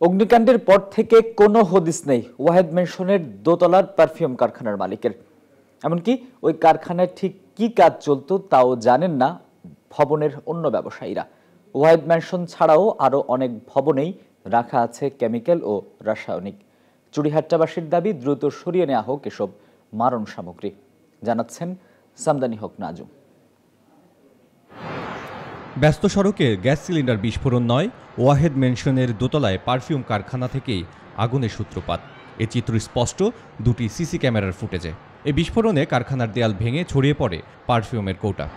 অগ্নিকাণ্ডের পর থেকে কোনো হদিস নেই। ওয়াহেদ মেনশনের দোতলার পারফিউম কারখানার মালিকের। এমনকি ওই কারখানায় ঠিক কি কাজ চলতো তাও জানেন না ভবনের অন্য ব্যবসায়ীরা। ওয়াহেদ ম্যানশন ছাড়াও আরও অনেক ভবনেই রাখা আছে কেমিক্যাল ও রাসায়নিক। চুরিহাট্টাবাসীর দাবি দ্রুত সরিয়ে নেওয়া হোক এসব মারণ সামগ্রী। জানাচ্ছেন সামদানি হক নাজু ব্যস্ত সড়কে গ্যাস সিলিন্ডার বিস্ফোরণ নয়, ওয়াহেদ মেনশনের দোতলায় পারফিউম কারখানা থেকেই আগুনের সূত্রপাত। এ চিত্র স্পষ্ট, দুটি সিসি ক্যামেরার ফুটেজে। এই বিস্ফোরণে কারখানার দেয়াল ভেঙে ছড়িয়ে পড়ে পারফিউমের কৌটা।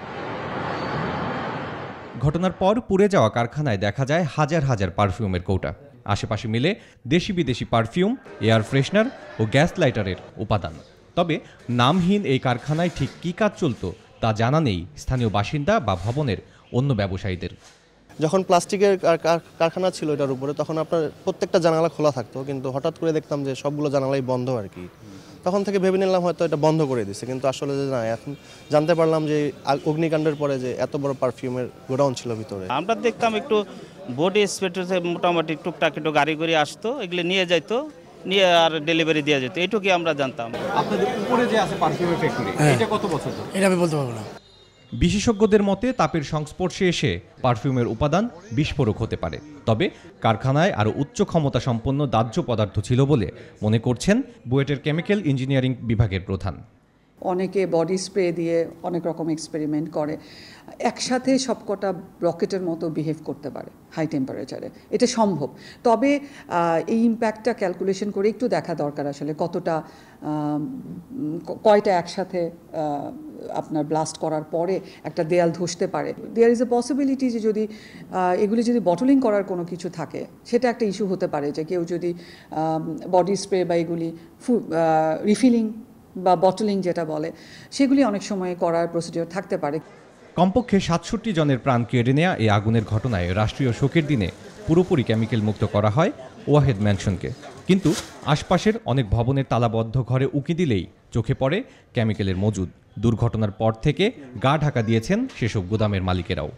ঘটনার পর পুড়ে যাওয়া কারখানায় দেখা যায় হাজার হাজার পারফিউমের কৌটা। আশেপাশে মিলে দেশি বিদেশি পারফিউম, এয়ার ফ্রেশনার ও গ্যাস লাইটারের উপাদান। তবে নামহীন এই কারখানায় ঠিক কী কাজ চলত তা জানা নেই স্থানীয় বাসিন্দা বা ভবনের অন্য ব্যবসায়ীদের। যখন প্লাস্টিকের কার- কার- কারখানা ছিল এটার উপরে তখন আপনার প্রত্যেকটা জানালা খোলা থাকতো কিন্তু হঠাৎ করে দেখতাম যে সবগুলো জানালাই বন্ধ আর কি। তখন থেকে ভেবে নিলাম হয়তো এটা বন্ধ করে দিছে কিন্তু আসলে যে না এখন জানতে পারলাম যে অগ্নিকাণ্ডের পরে যে এত বড় পারফিউমের গোডাউন ছিল ভিতরে। আমরা দেখতাম একটু বডি স্পেটে মোটামুটি টুকটাক একটু গাড়ি করে আসতো এগুলো নিয়ে যাইতো নিয়ে আর ডেলিভারি দেওয়া যেত এইটুকুই আমরা জানতাম। আপনাদের উপরে যে আছে পারফিউমের ফ্যাক্টরি এটা কত বছর এটা আমি বলতে পারব না। বিশেষজ্ঞদের মতে, তাপের সংস্পর্শে এসে পারফিউমের উপাদান বিস্ফোরক হতে পারে। তবে কারখানায় আরও উচ্চ ক্ষমতা সম্পন্ন দাহ্য পদার্থ ছিল বলে মনে করছেন বুয়েটের কেমিক্যাল ইঞ্জিনিয়ারিং বিভাগের প্রধান। অনেকে বডি স্প্রে দিয়ে অনেক রকম এক্সপেরিমেন্ট করে। একসাথে সবকটা রকেটের মতো বিহেভ করতে পারে হাই টেম্পারেচারে এটা সম্ভব। তবে এই ইম্প্যাক্টটা ক্যালকুলেশন করে একটু দেখা দরকার আসলে কতটা কয়টা একসাথে আপনার ব্লাস্ট করার পরে একটা দেয়াল ধসতে পারে। দেয়ার ইজ এ পসিবিলিটি যে যদি এগুলি যদি বটলিং করার কোনো কিছু থাকে, সেটা একটা ইস্যু হতে পারে যে কেউ যদি বডি স্প্রে বা এগুলি রিফিলিং বা বটলিং যেটা বলে সেগুলি অনেক সময় করার প্রসিডিওর থাকতে পারে। কমপক্ষে সাতষট্টি জনের প্রাণ কেড়ে নেয়া এই আগুনের ঘটনায় রাষ্ট্রীয় শোকের দিনে পুরোপুরি কেমিক্যাল মুক্ত করা হয় ওয়াহেদ ম্যানশনকে কিন্তু আশপাশের অনেক ভবনের তালাবদ্ধ ঘরে উঁকি দিলেই চোখে পড়ে কেমিক্যালের মজুদ। দুর্ঘটনার পর থেকে গা ঢাকা দিয়েছেন সেসব গুদামের মালিকেরাও।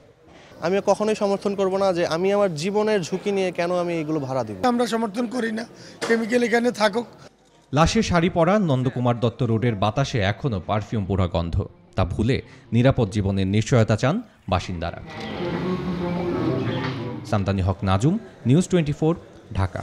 আমি কখনোই সমর্থন করব না যে আমি আমার জীবনের ঝুঁকি নিয়ে কেন আমি এগুলো ভাড়া দিব। আমরা সমর্থন করি না। কেমিক্যাল এখানে থাকুক। লাশে শাড়ি পরা নন্দকুমার দত্ত রোডের বাতাসে এখনও পারফিউম পোড়া গন্ধ। তা ভুলে নিরাপদ জীবনের নিশ্চয়তা চান বাসিন্দারা। Santani Haque Nazum, news twenty Dhaka.